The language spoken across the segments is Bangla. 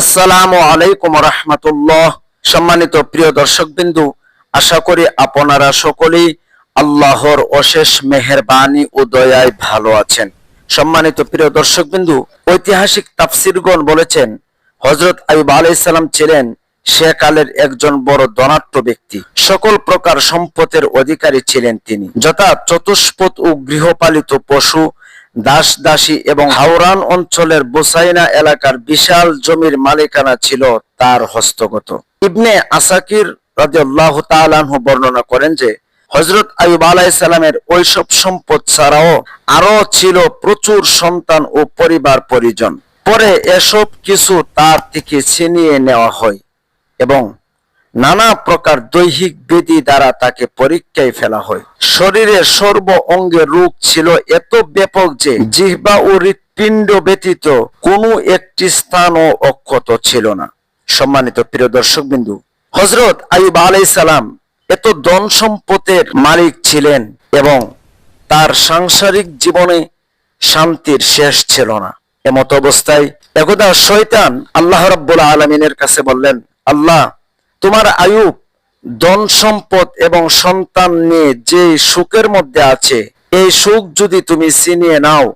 আসসালামু আলাইকুম রহমতুল্লাহ। সম্মানিত প্রিয় দর্শক বিন্দু আশা করি আপনারা সকলেই আল্লাহর অশেষ মেহেরবানি ও দয়ায় ভালো আছেন। সম্মানিত প্রিয় দর্শক বিন্দু ঐতিহাসিক তাফসিরগণ বলেছেন হজরত আইব আলাইসাল্লাম ছিলেন সে কালের একজন বড় ধনাঢ্য ব্যক্তি। সকল প্রকার সম্পদের অধিকারী ছিলেন তিনি। যথা চতুষ্পদ ও গৃহপালিত পশু দাস দাসী এবং হাওরান অঞ্চলের বোসাইনা এলাকার বিশাল জমির মালিকানা ছিল তার হস্তগত। ইবনে আসাকির রাদিয়াল্লাহু তাআলা আনহু বর্ণনা করেন যে হজরত আইয়ুব আলাইহিস সালামের ওইসব সম্পদ ছাড়াও আরও ছিল প্রচুর সন্তান ও পরিবার পরিজন। পরে এসব কিছু তার থেকে ছিনিয়ে নেওয়া হয় এবং নানা প্রকার দৈহিক ব্যাধি দ্বারা তাকে পরীক্ষায় ফেলা হয়। শরীরের সর্ব অঙ্গে রোগ ছিল এত ব্যাপক যে জিহ্বা ও হৃৎপিণ্ড ব্যতীত কোনো একটি স্থানও অক্ষত ছিল না। সম্মানিত প্রিয় দর্শক বিন্দু হজরত আইব আলাই সালাম এত ধন সম্পদের মালিক ছিলেন এবং তার সাংসারিক জীবনে শান্তির শেষ ছিল না। এমত অবস্থায় একদা শয়তান আল্লাহ রাব্বুল আলমিনের কাছে বললেন, আল্লাহ তোমার আয়ুব ধন সম্পদ এবং সন্তান নিয়ে যে সুখের মধ্যে আছে, এই সুখ যদি তুমি ছিনিয়ে নাও,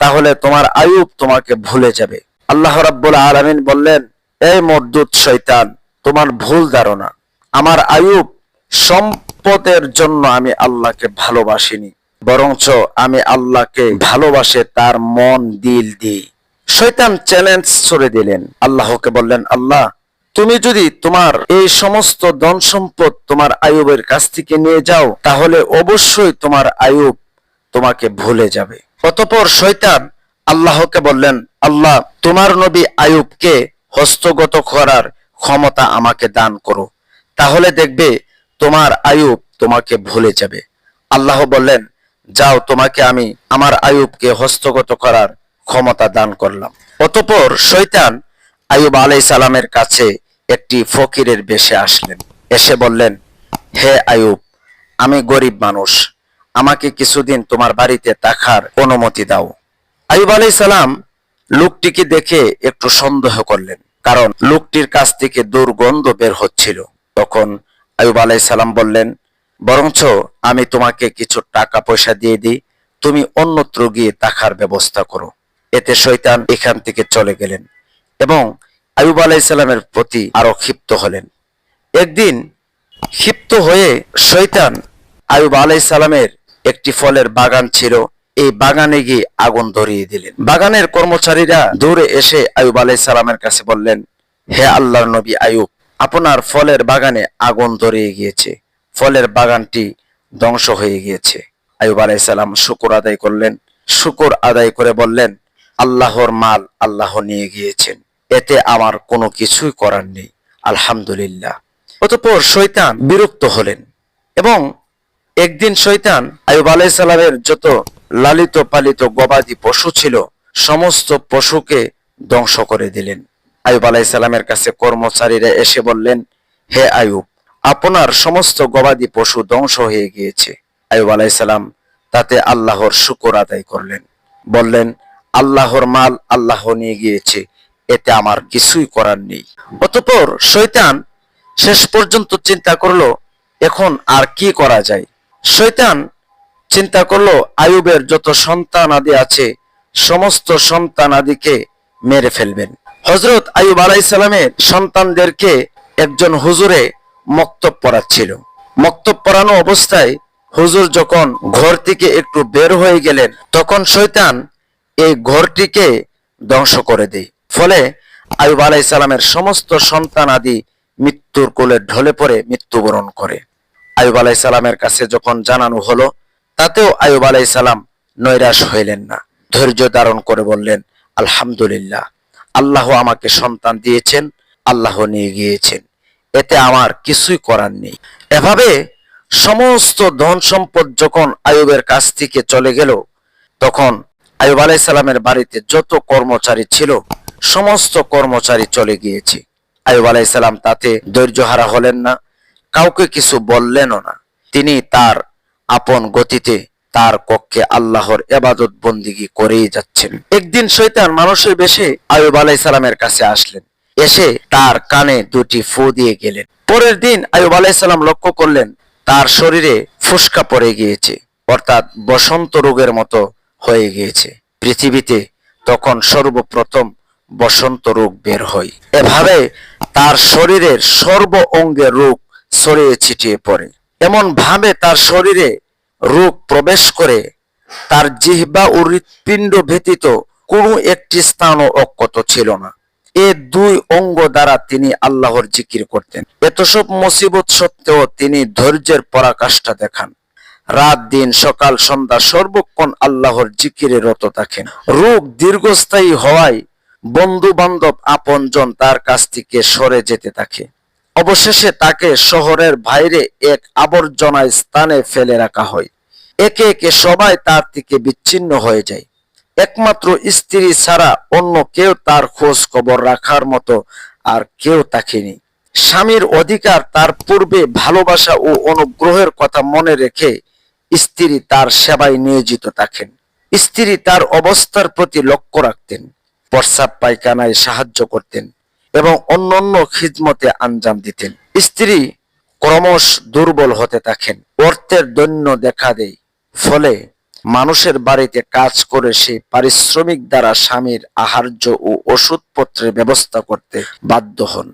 তাহলে তোমার আয়ুব তোমাকে ভুলে যাবে। আল্লাহ রাব্বুল আলামিন বললেন এই মর্দুত শয়তান, তোমার ভুল ধারণা। আমার আয়ুব সম্পদের জন্য আমি আল্লাহকে ভালোবাসিনি, বরঞ্চ আমি আল্লাহকে ভালোবাসে তার মন দিল দিই শৈতান চ্যালেঞ্জ ছড়ে দিলেন। আল্লাহকে বললেন, আল্লাহ তুমি যদি তোমার এই সমস্ত ধন সম্পদ তোমার আয়ুবের কাছ থেকে নিয়ে যাও, তাহলে অবশ্যই তোমার আয়ুব তোমাকে ভুলে যাবে। অতপর শয়তান আল্লাহকে বললেন, আল্লাহ, তোমার নবী আয়ুবকে হস্তগত করার ক্ষমতা আমাকে দান করো। তাহলে দেখবে তোমার আয়ুব তোমাকে ভুলে যাবে। আল্লাহ বললেন, যাও, তোমাকে আমি আমার আয়ুবকে হস্তগত করার ক্ষমতা দান করলাম। অতপর শৈতান আয়ুব আলাই সালামের কাছে একটি ফকিরের বেশে আসলেন। এসে বললেন, হে আয়ুব, আমি গরিব মানুষ। আমাকে কিছুদিন তোমার বাড়িতে থাকার অনুমতি দাও। আয়ুব আলাই সালাম লোকটিকে দেখে একটু সন্দেহ করলেন, কারণ লোকটির কাছ থেকে দুর্গন্ধ বের হচ্ছিল। তখন আয়ুব আলাই সালাম বললেন, বরঞ্চ আমি তোমাকে কিছু টাকা পয়সা দিয়ে দিই, তুমি অন্যত্র গিয়ে থাকার ব্যবস্থা করো। এতে শয়তান এখান থেকে চলে গেলেন এবং আয়ুব আলাইসাল্লামের প্রতি আরও ক্ষিপ্ত হলেন। একদিন ক্ষিপ্ত হয়ে শয়তান আয়ুব আলাইসাল্লামের একটি ফলের বাগান ছিল, এই বাগানে গিয়ে আগুন ধরিয়ে দিলেন। বাগানের কর্মচারীরা দূরে এসে আয়ুব আলাইসাল্লামের কাছে বললেন, হে আল্লাহর নবী আয়ুব আপনার ফলের বাগানে আগুন ধরিয়ে গিয়েছে। ফলের বাগানটি ধ্বংস হয়ে গিয়েছে। আয়ুব আলাইসাল্লাম শুকুর আদায় করলেন। শুকুর আদায় করে বললেন, আল্লাহর মাল আল্লাহ নিয়ে গিয়েছেন। এতে আমার কোনো কিছুই করার নেই। আলহামদুলিল্লাহ। অতপর শৈতান বিরক্ত হলেন এবং একদিন শৈতান আয়ুব আলাই সালামের যত লালিত পালিত গবাদি পশু ছিল, সমস্ত পশুকে ধ্বংস করে দিলেন। আয়ুব আলাই সালামের কাছে কর্মচারীরা এসে বললেন, হে আয়ুব আপনার সমস্ত গবাদি পশু ধ্বংস হয়ে গিয়েছে। আয়ুব আলাই সালাম তাতে আল্লাহর শুকর আদায় করলেন। বললেন, আল্লাহর মাল আল্লাহ নিয়ে গিয়েছে। এতে আমার কিছুই করার নেই। অতপর শৈতান শেষ পর্যন্ত চিন্তা করল, এখন আর কি করা যায়? শৈতান চিন্তা করল, আয়ুবের যত সন্তান আদি আছে, সমস্ত সন্তান আদিকে মেরে ফেলবেন। হজরত আয়ুব আলাইসালামের সন্তানদেরকে একজন হুজুরে মক্তব পড়াচ্ছিল। মক্তব পড়ানো অবস্থায় হুজুর যখন ঘর থেকে একটু বের হয়ে গেলেন, তখন শৈতান এই ঘরটিকে ধ্বংস করে দেয়। ফলে আয়ুব আলাই সালামের সমস্ত সন্তান আদি মৃত্যুর কোলে ঢলে পড়ে, মৃত্যুবরণ করে। আয়ুব আলাই সালামের কাছে যখন জানানো হলো, তাতেও আয়ুব আলাই সালাম নৈরাশ হইলেন না। ধৈর্য ধারণ করে বললেন, আলহামদুলিল্লাহ, আল্লাহ আমাকে সন্তান দিয়েছেন, আল্লাহ নিয়ে গিয়েছেন। এতে আমার কিছুই করার নেই। এভাবে সমস্ত ধন সম্পদ যখন আয়ুবের কাছ থেকে চলে গেল, তখন আয়ুব আলাই সালামের বাড়িতে যত কর্মচারী ছিল সমস্ত কর্মচারী চলে গিয়েছে। আয়ুব আলাই সালাম তাতে ধৈর্য হারা হলেন না, কাউকে কিছু বললেনও না। তিনি তার আপন গতিতে তার কক্ষে আল্লাহর এবাদত বন্দিগি করেই যাচ্ছেন। একদিন শৈতান মানুষের বেশে আয়ুব আলাই সালামের কাছে আসলেন। এসে তার কানে দুটি ফু দিয়ে গেলেন। পরের দিন আয়ুব আলাইসাল্লাম লক্ষ্য করলেন, তার শরীরে ফুসকা পড়ে গিয়েছে, অর্থাৎ বসন্ত রোগের মতো হয়ে গিয়েছে। পৃথিবীতে তখন সর্বপ্রথম বসন্ত রোগ বের হয়। এভাবে তার শরীরের সর্ব অঙ্গে রোগ ছড়িয়ে ছিটিয়ে পড়ে। এমন ভাবে তার শরীরে রোগ প্রবেশ করে, তার জিহ্বা ও হৃৎপিণ্ড ব্যতীত কোনো একটি স্থানও অক্ষত ছিল না। এ দুই অঙ্গ দ্বারা তিনি আল্লাহর জিকির করতেন। এত সব মুসিবত সত্ত্বেও তিনি ধৈর্যের পরাকাষ্ঠা দেখান। রাত, দিন, সকাল, সন্ধ্যা সর্বক্ষণ আল্লাহর জিকিরে রত থাকেন। রোগ দীর্ঘস্থায়ী হওয়ায় বন্ধু বান্ধব আপনজন তার কাছ থেকে সরে যেতে থাকে। অবশেষে তাকে শহরের বাইরে এক আবর্জনায় স্থানে ফেলে রাখা হয়। একে একে সবাই তার থেকে বিচ্ছিন্ন হয়ে যায়। একমাত্র স্ত্রী ছাড়া অন্য কেউ তার খোঁজ খবর রাখার মতো আর কেউ তাকেনি স্বামীর অধিকার তার পূর্বে ভালোবাসা ও অনুগ্রহের কথা মনে রেখে স্ত্রী তার সেবায় নিয়োজিত থাকেন। স্ত্রী তার অবস্থার প্রতি লক্ষ্য রাখতেন। প্রস্রাব পায়খানায় সাহায্য করতেন এবং অন্যান্য খিদমতে আঞ্জাম দিতেন। স্ত্রী ক্রমশ দুর্বল হতে থাকেন। অর্থের দৈন্য দেখা দেয়। ফলে মানুষের বাড়িতে কাজ করে সে পারিশ্রমিক দ্বারা স্বামীর আহার্য ও ওষুধপত্রের ব্যবস্থা করতে বাধ্য হন।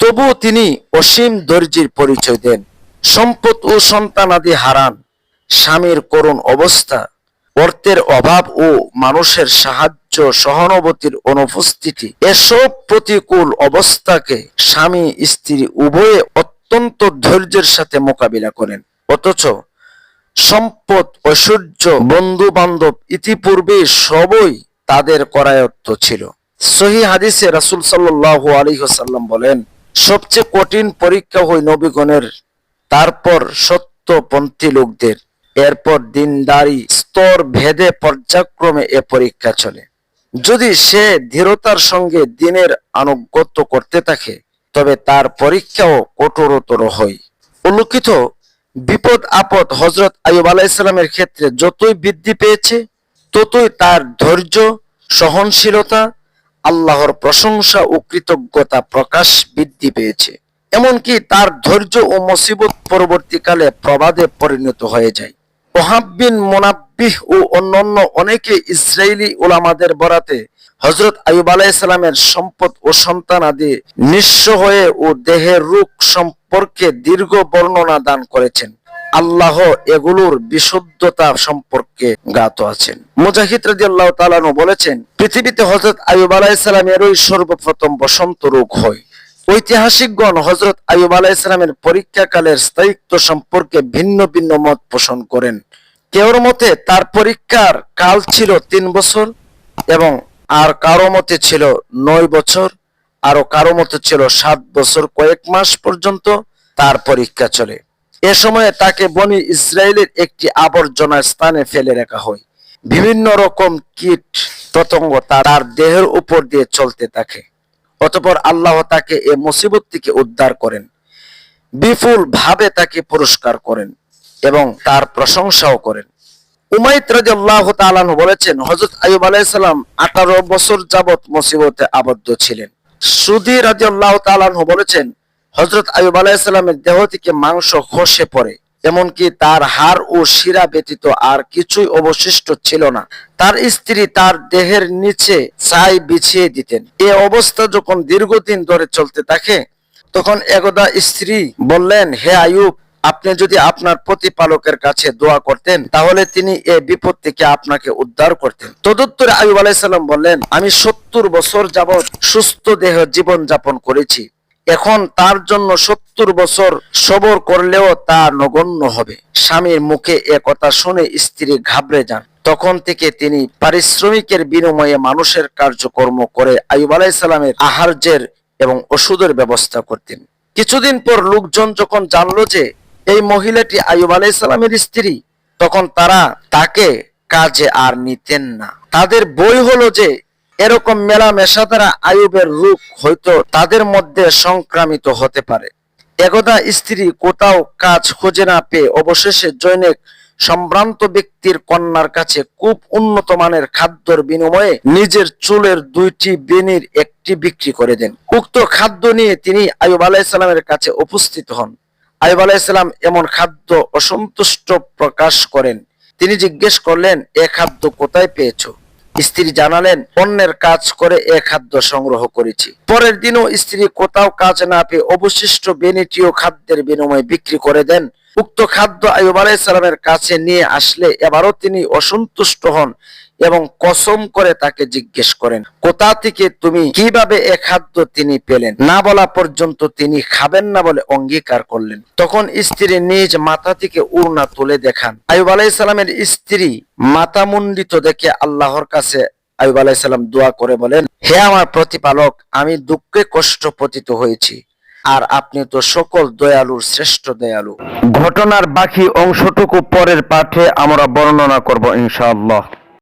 তবুও তিনি অসীম দর্জির পরিচয় দেন। সম্পদ ও সন্তানাদি হারান। স্বামীর করুণ অবস্থা, অর্থের অভাব ও মানুষের সাহায্য সহানুভূতির অনুপস্থিতি। এসব প্রতিকূল অবস্থাকে স্বামী, স্ত্রী উভয়ে অত্যন্ত ধৈর্যের সাথে মোকাবিলা করেন। অথচ সম্পদ, ঐশ্বর্য বন্ধু বান্ধব ইতিপূর্বে সবই তাদের করায়ত্ত ছিল। সহি হাদিসে রাসূল সাল্লাল্লাহু আলাইহি ওয়াসাল্লাম বলেন, সবচেয়ে কঠিন পরীক্ষা হয় নবীগণের, তারপর সত্যপন্থী লোকদের। এরপর দিনদারি, স্তর ভেদে পর্যায়ক্রমে এ পরীক্ষা চলে। যদি সে ধীরতার সঙ্গে দিনের আনুগত্য করতে থাকে, তবে তার পরীক্ষাও কঠোরতর হয়। উল্লেখিত, বিপদ আপদ হজরত আয়ুব আলাইসালামের ক্ষেত্রে যতই বৃদ্ধি পেয়েছে, ততই তার ধৈর্য, সহনশীলতা, আল্লাহর প্রশংসা ও কৃতজ্ঞতা প্রকাশ বৃদ্ধি পেয়েছে। এমনকি তার ধৈর্য ও মুসিবত পরবর্তীকালে প্রবাদে পরিণত হয়ে যায়। ওহাব বিন মোনাব্বিহ ও অন্যান্য অনেকে ইসরায়েলি ওলামাদের বরাতে হজরত আয়ুব আলাইসালামের সম্পদ ও সন্তান আদি নিঃস্ব হয়ে ও দেহের রূপ সম্পর্কে দীর্ঘ বর্ণনা দান করেছেন। আল্লাহ এগুলোর বিশুদ্ধতা সম্পর্কে জ্ঞাত আছেন। মুজাহিদ রাদিয়াল্লাহু তাআলা বলেছেন, পৃথিবীতে হযরত আইয়ুব আলাইহিস সালামেরই সর্বপ্রথম বসন্ত রোগ হয়। ঐতিহাসিকগণ হজরত আইয়ুব আলাইহিস সালামের পরীক্ষাকালের স্থায়িত্ব সম্পর্কে ভিন্ন ভিন্ন মত পোষণ করেন। কেউর মতে তার পরীক্ষার কাল ছিল তিন বছর এবং আর কারও মতে ছিল নয় বছর, আরও কারও মতে ছিল সাত বছর কয়েক মাস পর্যন্ত তার পরীক্ষা চলে। এ সময়ে তাকে বনি ইসরায়েলের একটি আবর্জনার স্থানে ফেলে রাখা হয়। বিভিন্ন রকম কীট পতঙ্গ তার দেহের উপর দিয়ে চলতে থাকে। অতপর আল্লাহ তাকে এ মুসিবত থেকে উদ্ধার করেন। বিপুল ভাবে তাকে পুরস্কার করেন। এবং তার প্রশংসাও করেন। উমাইত রাদিয়াল্লাহু তাআলা বলেছেন, হযরত আইয়ুব আলাইহিস সালাম 18 বছর যাবত মুসিবতে আবদ্ধ ছিলেন। সুদি রাদিয়াল্লাহু তাআলা বলেছেন, হযরত আইয়ুব আলাইহিস সালামের দেহ থেকে মাংস খসে পড়ে, এমনকি তার হাড় ও শিরা ব্যতীত আর কিছুই অবশিষ্ট ছিল না। তার স্ত্রী তার দেহের নিচে ছাই বিছিয়ে দিতেন। এ অবস্থা যখন দীর্ঘদিন ধরে চলতে থাকে, তখন একদা স্ত্রী বললেন, হে আয়ুব আপনি যদি আপনার প্রতিপালকের কাছে দোয়া করতেন, তাহলে তিনি এ বিপদ থেকে আপনাকে উদ্ধার করতেন। তদুত্তরে আয়ুব আলাইসাল্লাম বললেন, আমি সত্তর বছর যাবৎ সুস্থ দেহ জীবন যাপন করেছি। এখন তার জন্য সত্তর বছর সবর করলেও তা নগণ্য হবে। স্বামীর মুখে এ কথা শুনে স্ত্রী ঘাবড়ে যান। তখন থেকে তিনি পারিশ্রমিকের বিনিময়ে মানুষের কার্যকর্ম করে আয়ুব আলাইসাল্লামের আহার্যের এবং ওষুধের ব্যবস্থা করতেন। কিছুদিন পর লোকজন যখন জানলো যে এই মহিলাটি আয়ুব আলাইসাল্লামের স্ত্রী। তখন তারা তাকে কাজে আর নিতেন না। তাদের বই হলো যে, এরকম মেলামেশা দ্বারা আয়ুবের রূপ হয়তো তাদের মধ্যে সংক্রামিত হতে পারে। একদা স্ত্রী কোথাও কাজ খুঁজে না পেয়ে অবশেষে জৈনিক সম্ভ্রান্ত ব্যক্তির কন্যার কাছে খুব উন্নত মানের খাদ্যর বিনিময়ে নিজের চুলের দুইটি বেনির একটি বিক্রি করে দেন। উক্ত খাদ্য নিয়ে তিনি আয়ুব আলাইসালামের কাছে উপস্থিত হন। আয়ুব আলাইসালাম এমন খাদ্য অসন্তুষ্ট প্রকাশ করেন। তিনি জিজ্ঞেস করলেন, এ খাদ্য কোথায় পেয়েছ? স্ত্রী জানালেন অন্যের কাজ করে এ খাদ্য সংগ্রহ করেছি। পরের দিনও স্ত্রী কোথাও কাজ না পেয়ে অবশিষ্ট বেনিটিও খাদ্যের বিনিময়ে বিক্রি করে দেন। উক্ত খাদ্য আয়ুব আলাইসালামের কাছে নিয়ে আসলে এবারও তিনি অসন্তুষ্ট হন। এবং কসম করে তাকে জিজ্ঞেস করেন, কোথা থেকে তুমি কীভাবে এ খাদ্য তিনি পেলেন? না বলা পর্যন্ত তিনি খাবেন না বলে অঙ্গীকার করলেন। তখন স্ত্রী নিজ মাথা থেকে উড়না তুলে দেখান। আয়ুব আলাইসালামের স্ত্রী মাথা মুন্ডিত দেখে আল্লাহর কাছে আয়ুব আলাইসালাম দোয়া করে বলেন, হে আমার প্রতিপালক, আমি দুঃখে কষ্ট পতিত হয়েছি, আর আপনি তো সকল দয়ালুর শ্রেষ্ঠ দয়ালু। ঘটনার বাকি অংশটুকু পরের পাঠে আমরা বর্ণনা করব ইনশাআল্লাহ।